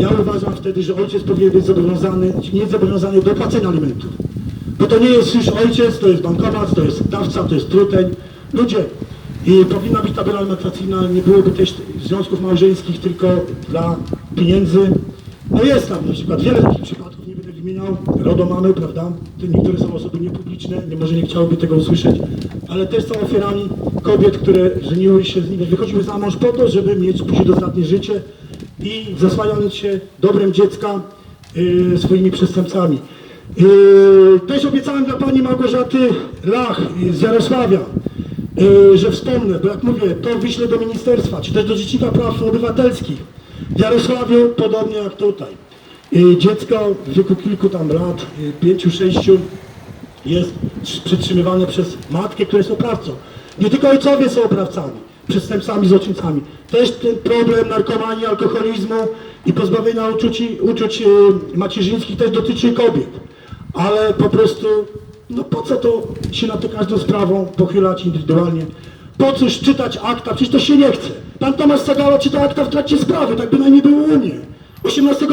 ja uważam wtedy, że ojciec powinien być zobowiązany, nie zobowiązany do płacenia alimentów. Bo to nie jest już ojciec, to jest bankomat, to jest dawca, to jest truteń. Ludzie, i powinna być tabela alimentacyjna, nie byłoby też związków małżeńskich tylko dla pieniędzy. No jest tam na przykład wiele takich przypadków, nie będę wymieniał, RODO mamy, prawda? To Niektóre są osoby niepubliczne, nie, może nie chciałyby tego usłyszeć, ale też są ofiarami kobiet, które żeniły się z nimi, wychodziły za mąż po to, żeby mieć później dostatnie życie i zasłaniając się dobrem dziecka yy, swoimi przestępcami. Yy, też obiecałem dla pani Małgorzaty Lach z Jarosławia, yy, że wspomnę, bo jak mówię, to wyślę do ministerstwa, czy też do Rzecznika Praw Obywatelskich. W Jarosławiu podobnie jak tutaj. Yy, dziecko w wieku kilku tam lat, yy, pięciu, sześciu, jest przytrzymywane przez matkę, która jest oprawcą. Nie tylko ojcowie są oprawcami, przestępcami, złoczyńcami. Też ten problem narkomanii, alkoholizmu i pozbawienia uczuć, uczuć e, macierzyńskich też dotyczy kobiet. Ale po prostu, no po co to się nad tą każdą sprawą pochylać indywidualnie? Po cóż czytać akta? Przecież to się nie chce. Pan Tomasz Sagała czyta akta w trakcie sprawy, tak bynajmniej było u mnie. 18 e,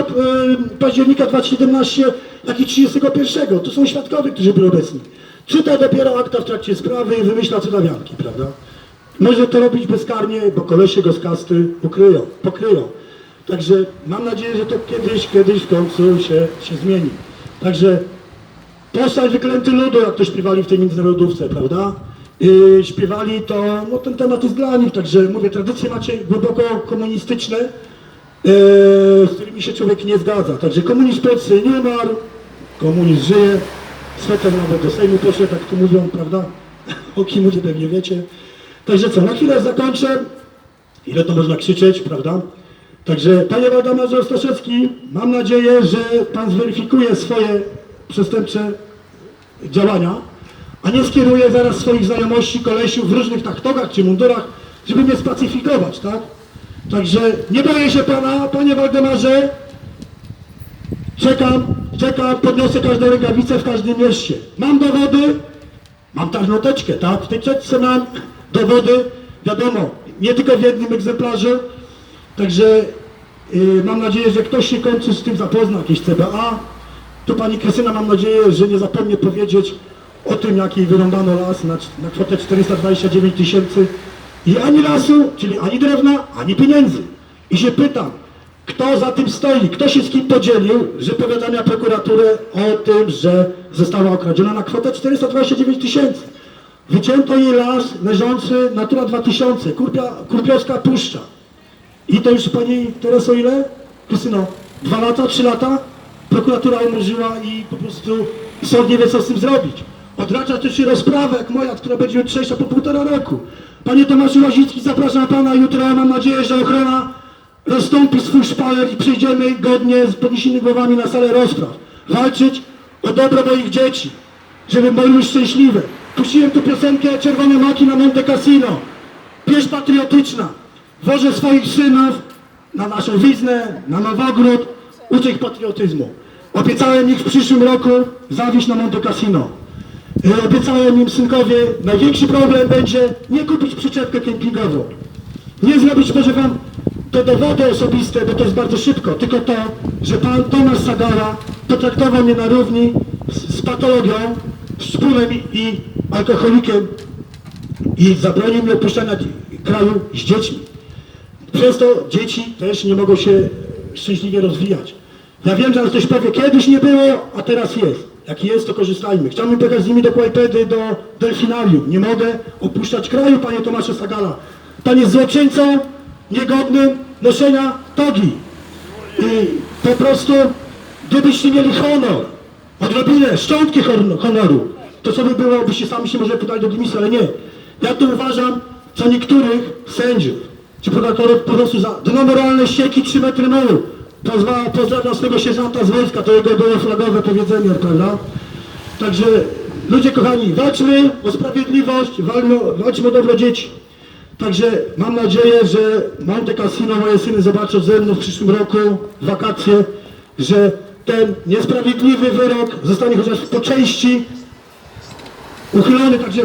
października 2017, jak i 31. To są świadkowie, którzy byli obecni. Czyta dopiero akta w trakcie sprawy i wymyśla cudawianki, prawda? Może to robić bezkarnie, bo kolesie go z kasty ukryją, pokryją. Także mam nadzieję, że to kiedyś, kiedyś w końcu się, się zmieni. Także Postać wyklęty ludu, jak to śpiewali w tej międzynarodówce, prawda? Yy, śpiewali to, no ten temat jest dla nich, także mówię, tradycje macie głęboko komunistyczne, yy, z którymi się człowiek nie zgadza. Także komunizm w Polsce nie umarł, komunizm żyje, Sveter nawet do Sejmu poszedł, tak tu mówią, prawda? O kim mówię, pewnie wiecie. Także co, na chwilę zakończę. Ile to można krzyczeć, prawda? Także panie Waldemarze Ostaszewski, mam nadzieję, że pan zweryfikuje swoje przestępcze działania, a nie skieruje zaraz swoich znajomości, kolesiów w różnych taktogach czy mundurach, żeby mnie spacyfikować, tak? Także nie boję się pana, panie Waldemarze, czekam, czekam, podniosę każdą rękawicę w każdym mieście. Mam dowody, mam czarną teczkę, tak? W tej teczce mam dowody, wiadomo, nie tylko w jednym egzemplarzu, także yy, mam nadzieję, że ktoś się kończy z tym zapozna, jakieś CBA. Tu pani Krystyna mam nadzieję, że nie zapomnie powiedzieć o tym, jak jej wyrąbano las na, na kwotę 429 tysięcy i ani lasu, czyli ani drewna, ani pieniędzy. I się pytam, kto za tym stoi, kto się z kim podzielił, że powiadamia prokuraturę o tym, że została okradziona na kwotę 429 tysięcy. Wycięto jej las leżący Natura 2000, Kurpia, Kurpiowska Puszcza. I to już pani Tereso ile? Krystyno, dwa lata, trzy lata? Prokuratura umorzyła i po prostu sąd nie wie co z tym zrobić. Odracza też się rozprawę jak moja, która będzie jutrzejsza po półtora roku. Panie Tomaszu Łazicki, zapraszam pana jutro. Mam nadzieję, że ochrona rozstąpi swój szpaler i przyjdziemy godnie z podniesionymi głowami na salę rozpraw. Walczyć o dobro moich dzieci, żeby były szczęśliwe. Puściłem tu piosenkę Czerwone Maki na Monte Cassino. Pieśń patriotyczna. Wożę swoich synów na naszą wiznę, na Nowogród, uczę ich patriotyzmu. Obiecałem ich w przyszłym roku zawieźć na Monte Cassino. E, Obiecałem im synkowie, największy problem będzie nie kupić przyczepkę kempingową. Nie zrobić, proszę wam, to dowody osobiste, bo to jest bardzo szybko, tylko to, że pan Tomasz Sagara potraktował mnie na równi z, z patologią, szpulem i, i alkoholikiem i zabronił mi opuszczania kraju z dziećmi. Przez to dzieci też nie mogą się szczęśliwie rozwijać. Ja wiem, że ktoś powie, kiedyś nie było, a teraz jest. Jak jest, to korzystajmy. Chciałbym pojechać z nimi do Kłajpedy, do delfinarium. Nie mogę opuszczać kraju, panie Tomaszu Sagala. Pan jest złoczyńcą niegodnym noszenia togi. I po prostu, gdybyście mieli honor, odrobinę, szczątki hon- honoru, to co by było, byście sami się może podali do dymisji, ale nie. Ja tu uważam, co niektórych sędziów, czy prokuratorów po prostu za dno moralne ścieki 3 metry mułu. Pozwa, pozdrawiam swego sierżanta z wojska, to jego było flagowe powiedzenie, prawda? Także ludzie kochani, walczmy o sprawiedliwość, walczmy, walczmy o dobro dzieci. Także mam nadzieję, że Monte Cassino, moje syny zobaczą ze mną w przyszłym roku, w wakacje, że ten niesprawiedliwy wyrok zostanie chociaż po części uchylony. Także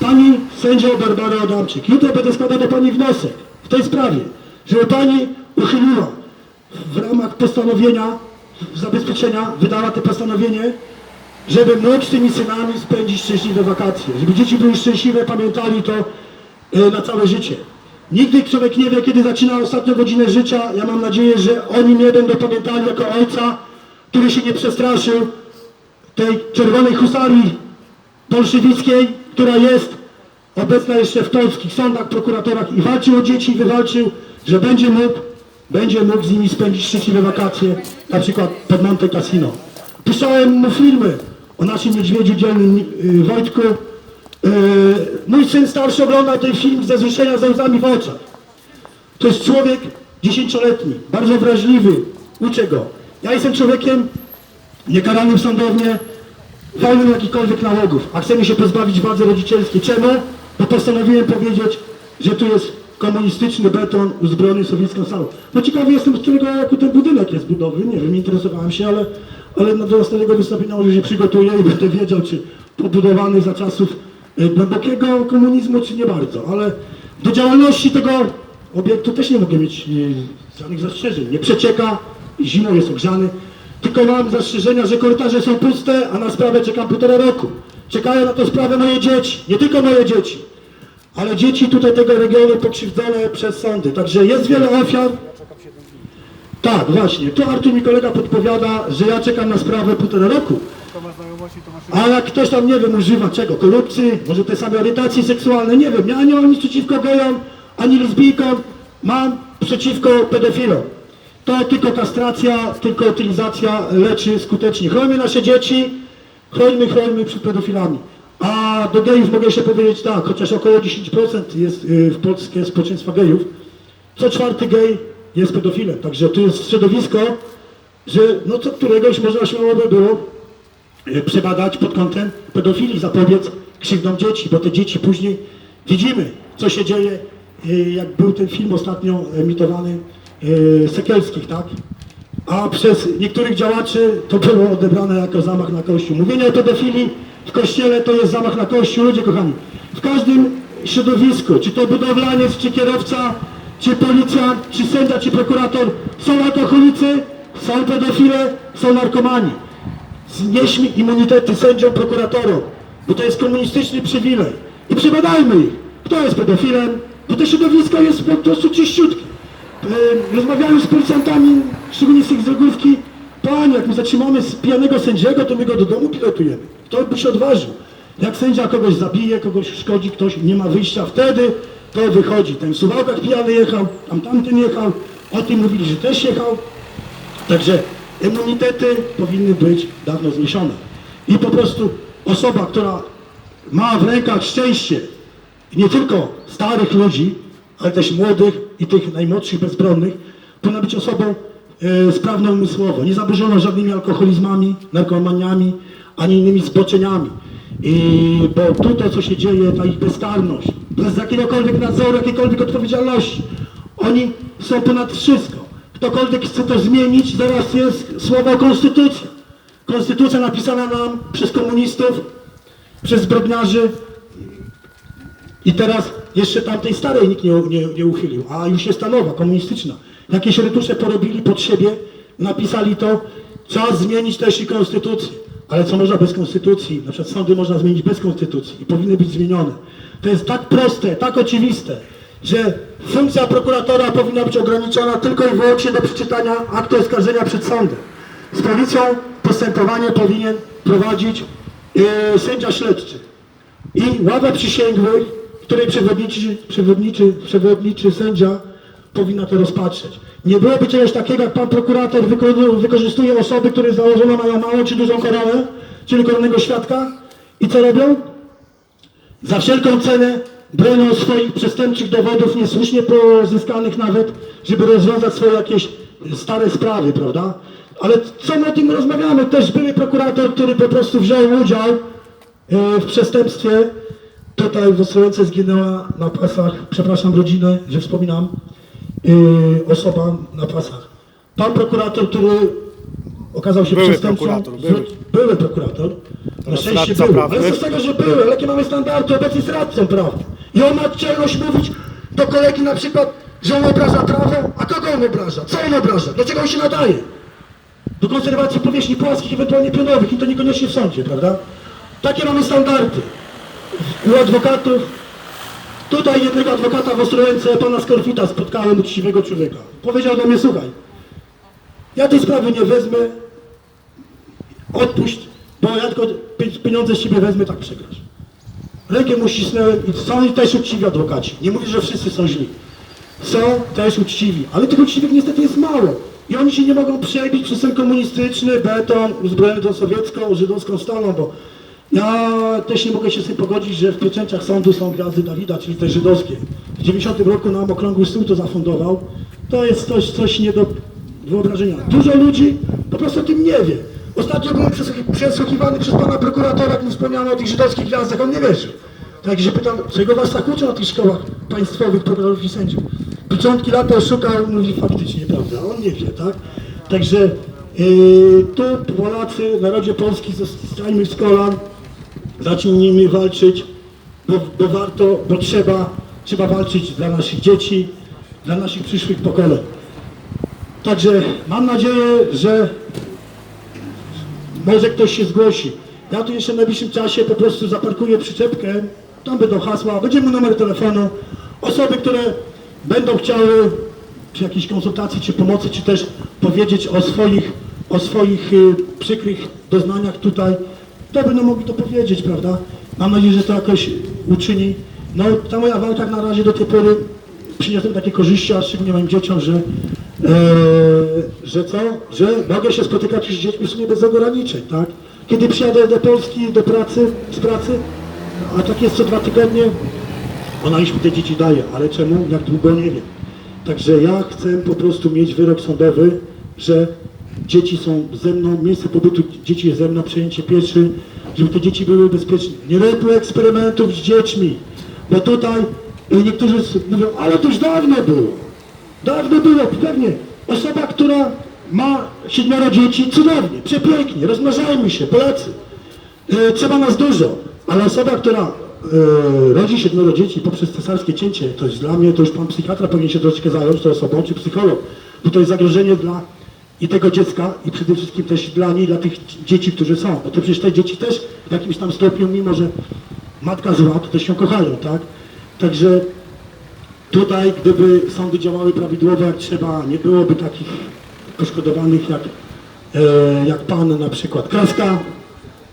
pani sędzio Barbara Adamczyk, jutro będę składał do pani wniosek w tej sprawie, żeby pani uchyliła w ramach postanowienia, zabezpieczenia, wydała to postanowienie, żeby mógł z tymi synami spędzić szczęśliwe wakacje. Żeby dzieci były szczęśliwe, pamiętali to e, na całe życie. Nigdy człowiek nie wie, kiedy zaczyna ostatnią godzinę życia. Ja mam nadzieję, że oni mnie będą pamiętali jako ojca, który się nie przestraszył tej czerwonej husarii bolszewickiej, która jest obecna jeszcze w polskich sądach, prokuratorach i walczył o dzieci, wywalczył, że będzie mógł, będzie mógł z nimi spędzić szczęśliwe wakacje, na przykład pod Monte Cassino. Puszczałem mu filmy o naszym niedźwiedziu dzielnym y, Wojtku. Y, mój syn starszy oglądał ten film ze wzruszenia ze łzami w oczach. To jest człowiek dziesięcioletni, bardzo wrażliwy, uczę go. Ja jestem człowiekiem niekaranym sądownie, wolnym jakichkolwiek nałogów, a chcemy się pozbawić władzy rodzicielskiej. Czemu? Bo postanowiłem powiedzieć, że tu jest komunistyczny beton uzbrojony sowiecką salą. No ciekawy jestem, z którego roku ten budynek jest budowy, nie wiem, interesowałem się, ale, ale do następnego wystąpienia może się przygotuję i będę wiedział, czy pobudowany za czasów e, głębokiego komunizmu, czy nie bardzo, ale do działalności tego obiektu też nie mogę mieć e, żadnych zastrzeżeń. Nie przecieka, zimą jest ogrzany, tylko mam zastrzeżenia, że korytarze są puste, a na sprawę czekam półtora roku. Czekają na tę sprawę moje dzieci, nie tylko moje dzieci, ale dzieci tutaj tego regionu pokrzywdzone przez sądy. Także jest wiele ofiar. Tak, właśnie. Tu Artur mi kolega podpowiada, że ja czekam na sprawę półtora roku. A jak ktoś tam, nie wiem, używa czego, korupcji, może te same orientacje seksualne, nie wiem, ja nie mam nic przeciwko gejom, ani lesbijkom, mam przeciwko pedofilom. To tylko kastracja, tylko utylizacja leczy skutecznie. Chronimy nasze dzieci, chronimy, chronimy przed pedofilami. A do gejów mogę jeszcze powiedzieć tak, chociaż około 10% jest y, w polskie społeczeństwa gejów, co czwarty gej jest pedofilem. Także to jest środowisko, że no co któregoś można śmiało by było e, przebadać pod kątem pedofilii, zapobiec krzywdom dzieci, bo te dzieci później widzimy, co się dzieje, e, jak był ten film ostatnio emitowany Sekielskich, tak? A przez niektórych działaczy to było odebrane jako zamach na Kościół. Mówienie o pedofilii w Kościele to jest zamach na Kościół. Ludzie kochani, w każdym środowisku, czy to budowlaniec, czy kierowca, czy policjant, czy sędzia, czy prokurator, są alkoholicy, są pedofile, są narkomani. Znieśmy immunitety sędziom, prokuratorom, bo to jest komunistyczny przywilej. I przebadajmy ich. Kto jest pedofilem? Bo to środowisko jest po prostu czyściutkie. E, Rozmawiałem z policjantami, szczególnie z tych z drogówki. Panie, jak my zatrzymamy pijanego sędziego, to my go do domu pilotujemy. Kto by się odważył? Jak sędzia kogoś zabije, kogoś szkodzi, ktoś nie ma wyjścia, wtedy to wychodzi. Ten Suwałkach pijany jechał, tam tamten jechał, o tym mówili, że też jechał. Także immunitety powinny być dawno zniesione. I po prostu osoba, która ma w rękach szczęście, nie tylko starych ludzi, ale też młodych i tych najmłodszych bezbronnych, powinna być osobą e, sprawną umysłowo, nie zaburzoną żadnymi alkoholizmami, narkomaniami, ani innymi zboczeniami. I, bo tu to, co się dzieje, ta ich bezkarność, bez jakiegokolwiek nadzoru, jakiejkolwiek odpowiedzialności, oni są ponad wszystko. Ktokolwiek chce to zmienić, zaraz jest słowo konstytucja. Konstytucja napisana nam przez komunistów, przez zbrodniarzy, i teraz jeszcze tamtej starej nikt nie, nie, nie uchylił, a już jest ta nowa, komunistyczna. Jakieś retusze porobili pod siebie, napisali to, trzeba zmienić też i konstytucję. Ale co można bez konstytucji? Na przykład sądy można zmienić bez konstytucji i powinny być zmienione. To jest tak proste, tak oczywiste, że funkcja prokuratora powinna być ograniczona tylko i wyłącznie do przeczytania aktu oskarżenia przed sądem. Z policją postępowanie powinien prowadzić yy, sędzia śledczy i ława przysięgłych, której przewodniczy, przewodniczy, przewodniczy sędzia powinna to rozpatrzeć. Nie byłoby czegoś takiego, jak pan prokurator wyko- wykorzystuje osoby, które założone mają małą czy dużą koronę, czyli koronnego świadka i co robią? Za wszelką cenę bronią swoich przestępczych dowodów, niesłusznie pozyskanych nawet, żeby rozwiązać swoje jakieś stare sprawy, prawda? Ale co my o tym rozmawiamy? Też były prokurator, który po prostu wziął udział e, w przestępstwie. Tutaj w Ostrołęce zginęła na pasach, przepraszam rodzinę, że wspominam, e, osoba na pasach. Pan prokurator, który okazał się Były przestępcą, prokurator, były. były prokurator, na szczęście radca był, prawny. ale co z tego, że były, ale jakie mamy standardy, obecnie radcą prawnym. I on ma czelność mówić do kolegi na przykład, Że on obraża prawo, a kogo on obraża? Co on obraża? Dlaczego on się nadaje? Do konserwacji powierzchni płaskich, ewentualnie pionowych i to niekoniecznie w sądzie, prawda? Takie mamy standardy. U adwokatów, tutaj jednego adwokata w Ostrołęce, pana Skorfita, spotkałem uczciwego człowieka. Powiedział do mnie, słuchaj, ja tej sprawy nie wezmę, odpuść, bo ja tylko pie- pieniądze z ciebie wezmę, tak przegrasz. Rękę mu ścisnąłem i są też uczciwi adwokaci. Nie mówię, że wszyscy są źli. Są też uczciwi, ale tych uczciwych niestety jest mało. I oni się nie mogą przebić przez ten komunistyczny beton uzbrojony tą sowiecką, żydowską stalą, bo ja też nie mogę się z tym pogodzić, że w pieczęciach sądu są gwiazdy Dawida, czyli te żydowskie. W 90 roku nam okrągły stół to zafundował. To jest coś, coś nie do wyobrażenia. Dużo ludzi po prostu o tym nie wie. Ostatnio byłem przesłuchi- przesłuchiwany przez pana prokuratora, mi wspomniano o tych żydowskich gwiazdach, on nie wierzył. Także pytam, czego was tak uczą na tych szkołach państwowych, prokuratorów i sędziów? Początki lata oszukał, mówi faktycznie prawda, on nie wie, tak? Także yy, tu Polacy, narodzie polski, zostańmy z kolan, zacznijmy walczyć, bo, bo warto, bo trzeba, trzeba walczyć dla naszych dzieci, dla naszych przyszłych pokoleń. Także mam nadzieję, że może ktoś się zgłosi. Ja tu jeszcze w najbliższym czasie po prostu zaparkuję przyczepkę, tam będą hasła, będzie mój numer telefonu. Osoby, które będą chciały czy jakiejś konsultacji, czy pomocy, czy też powiedzieć o swoich, o swoich y, przykrych doznaniach tutaj, to będą mogli to powiedzieć, prawda? Mam nadzieję, że to jakoś uczyni. No ta moja walka na razie do tej pory przyniosłem takie korzyści, a szczególnie moim dzieciom, że, e, że co? Że mogę się spotykać z dziećmi w sumie bez ograniczeń, tak? Kiedy przyjadę do Polski, do pracy, z pracy, a tak jest co dwa tygodnie, ona już mi te dzieci daje, ale czemu? Jak długo nie wiem. Także ja chcę po prostu mieć wyrok sądowy, że dzieci są ze mną, miejsce pobytu dzieci jest ze mną, przejęcie pieczy, żeby te dzieci były bezpieczne. Nie róbmy eksperymentów z dziećmi, bo tutaj y, niektórzy mówią, ale to już dawno było. Dawno było, pewnie. Osoba, która ma siedmioro dzieci, cudownie, przepięknie, rozmnażajmy się, Polacy. E, trzeba nas dużo, ale osoba, która e, rodzi siedmioro dzieci poprzez cesarskie cięcie, to jest dla mnie, to już pan psychiatra powinien się troszeczkę zająć tą osobą, czy psycholog, to jest zagrożenie dla i tego dziecka, i przede wszystkim też dla niej, dla tych dzieci, którzy są, bo to przecież te dzieci też w jakimś tam stopniu, mimo że matka zła, to też się kochają, tak? Także Tutaj, gdyby sądy działały prawidłowo jak trzeba, nie byłoby takich poszkodowanych jak, e, jak pan na przykład Kraska,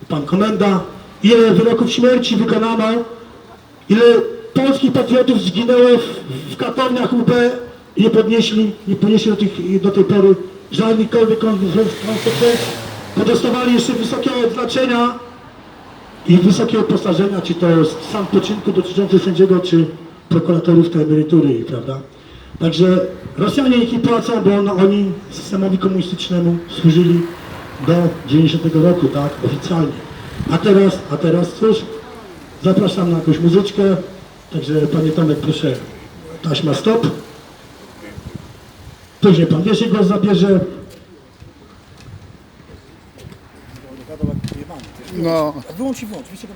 pan komenda. Ile wyroków śmierci wykonano, ile polskich patriotów zginęło w, w katowniach UB nie podnieśli, nie ponieśli do, tych, do tej pory żadnych konsekwencji, bo dostawali jeszcze wysokie odznaczenia i wysokie uposażenia, czy to sam poczynku dotyczący sędziego, czy prokuratorów te emerytury, prawda? Także Rosjanie ich nie płacą, bo oni systemowi komunistycznemu służyli do 90 roku, tak, oficjalnie. A teraz, a teraz cóż, zapraszam na jakąś muzyczkę, także panie Tomek proszę, taśma stop. Później pan pierwszy głos zabierze, No. Wyłącz i włącz. Wiecie,